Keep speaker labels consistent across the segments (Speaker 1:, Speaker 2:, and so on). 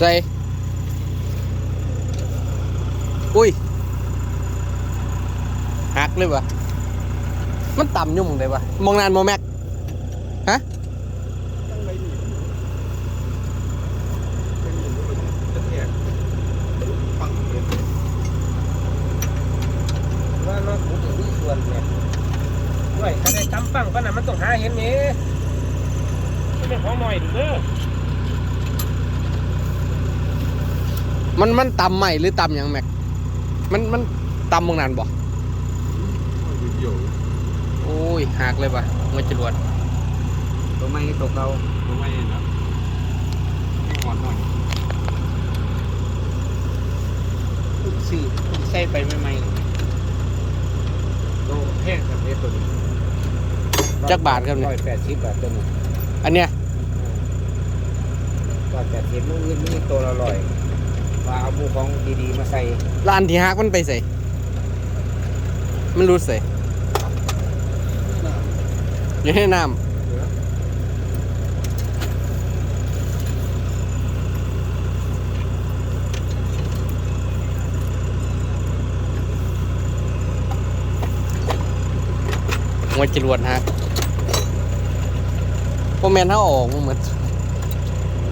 Speaker 1: ใส่อุ้ยหักเลยวะมันต่ำยุ่งเลยวะมองนานโมแม็กฮะ
Speaker 2: ด้วยถ้าได้ตำปังปานนั้นมันต้องหาเห็นนี่ไม่เป็นของหน่อยเด้อ
Speaker 1: มันมันต่ำใหม่หรือต่ำหยังแม็ก มันมันต่ำมองนานบ่
Speaker 3: เดี่ยว
Speaker 1: โอ้ยหักเลยวะมันจรวด
Speaker 2: ตัวไม่ตัวเก่า
Speaker 3: ตัวไม่นะให้หอนหน่อย
Speaker 2: สื่อใส่ไปใหม่ๆตัวแห้งกับเด็ดตัวนี้
Speaker 1: จักบาทครับ
Speaker 2: ร้
Speaker 1: เนี่
Speaker 2: อยยแปดสิบบาทตัวนี้
Speaker 1: อันเนี้ย
Speaker 2: ร้อยแปดสิบมืออื่นมีตัวละร้อย ว่าเอาหมูของดีๆมาใส่
Speaker 1: ร้านที่หักมันไปใส่ มันรูดใส่อยู่ในน้ำหัวจรวดหักพวกแมนเท้าออกมันเหมือน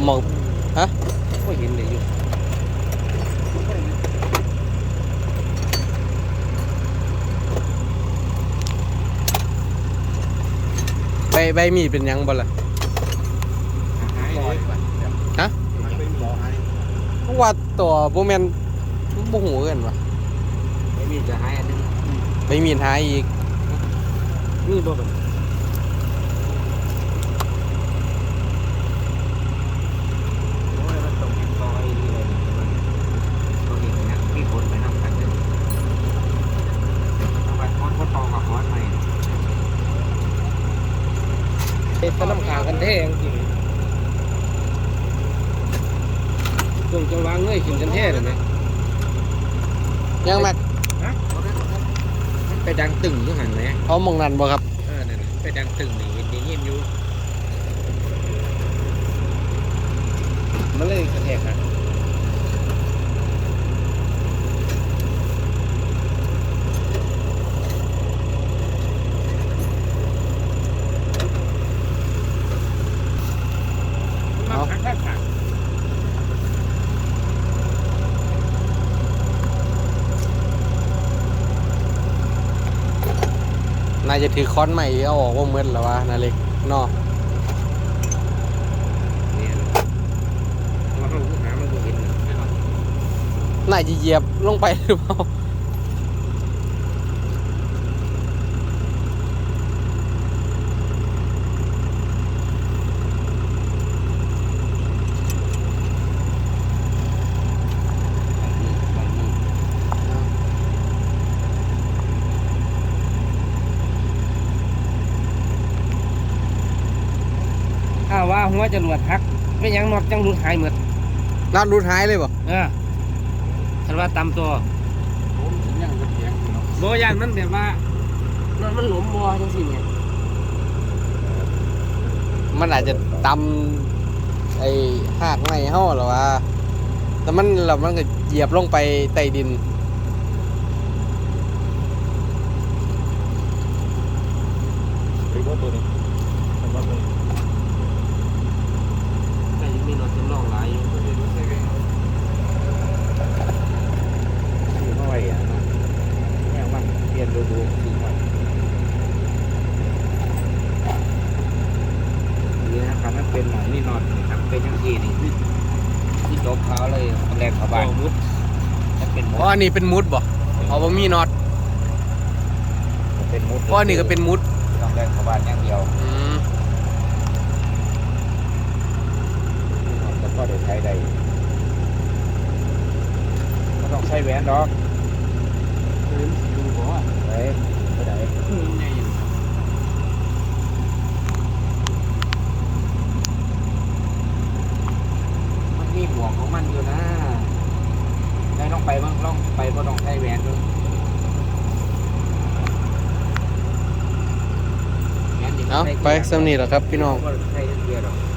Speaker 1: หมอก
Speaker 2: ก็เห็นเลยอยู่
Speaker 1: ใบใบมีดเป็นหยังบ่ล่ะ
Speaker 3: หายเลย
Speaker 1: ฮะ
Speaker 3: หายไปหมอหาย
Speaker 1: เพราะว่าตัวพวกแมนบ่หูกันวะ
Speaker 2: ไม่มีจะให้อันนึง
Speaker 1: ใบมีดหายอีก
Speaker 2: มีบ่เป็นโอ้ยมันต้องเห็นซอยนี่เลยตัวนี้นะพี่คนไปนับกันเลยเอาไปคอนก็ตอกับคอนใหม่ เป็นตะลำขางกันแท้จริงช่วงจังหวะเงยขึ้นกันแท้เลยไหม
Speaker 1: ยังแม็ก
Speaker 2: ไปดังตึงอยู่หันไหม
Speaker 1: เขามองนันบ่ครับ
Speaker 2: เออนั่นไปดังตึงนี่เห็นได้ยินอยู่มันเลยกระแทกอะ
Speaker 1: เอา
Speaker 2: ขัดขัดขัด
Speaker 1: นาย จะถือค้อนใหม่เอาออกว่าเมื่อแล้ววะนาเล็กเนอ
Speaker 2: เนี่ยเราต้องหามันบ่เห็นน่ะ
Speaker 1: นายจะเหยียบลงไปหรือเปล่า
Speaker 2: หัวจะหลวดหักไม่หยังนอกจังหลุดหายหมด
Speaker 1: น้ำรูดหายเลยบ่
Speaker 2: เออฉันว่าตำตัว
Speaker 3: ผมถึงยังกระเทียงอยู่เนาะ
Speaker 2: โบยานมันแบบว่ามันมันหลมบัวจังสิเนี่ย
Speaker 1: มันอาจจะตำไอ้หากไม้เฮาหรอวะแต่มันแล้วมันก็เหยียบลงไปใต้ดิน
Speaker 3: ไปว่าตัวนี้ไปว่าตัวนี้
Speaker 2: แต่ยังมีนอนจำลอง หลายอยู่
Speaker 3: ตัวนี้รู้สึกไง
Speaker 2: อยู่ห้อยอะเนาะเนี่ยว่าเรียนดูดูสีมันนี่นะครับมันเป็นหมอนนี่นอนนะครับเป็นยังทีนี่ที่โต๊ะเขาเลยแรงเขาบ้านมุดจะเป็นหม
Speaker 1: เพ
Speaker 2: ด
Speaker 1: ราะอันนี้เป็นมุดบ่เอาบ่มีน็อต
Speaker 2: เป็นมุด
Speaker 1: เพราะอันนี้ก็เป็นมุด
Speaker 2: ต้องแรงเขาบ้านอย่างเดียว
Speaker 1: อืม
Speaker 2: แล้ว ก็เดี๋ยวใช้ได้ก็ต้องใช้แหวนดอก
Speaker 3: ดูบอกว่า
Speaker 2: ไหนไปไหน
Speaker 3: คือไง
Speaker 2: มันมีบวกของมันอยู่นะได้ลองไปบ้างลองไปบ่ต้องใช้แหวนดูแหวนนี่มัน
Speaker 1: เอา
Speaker 2: ด้
Speaker 1: ไปสำนีแหละครับพี่น้อง
Speaker 2: บ่ได้ใช้เดือนหรอก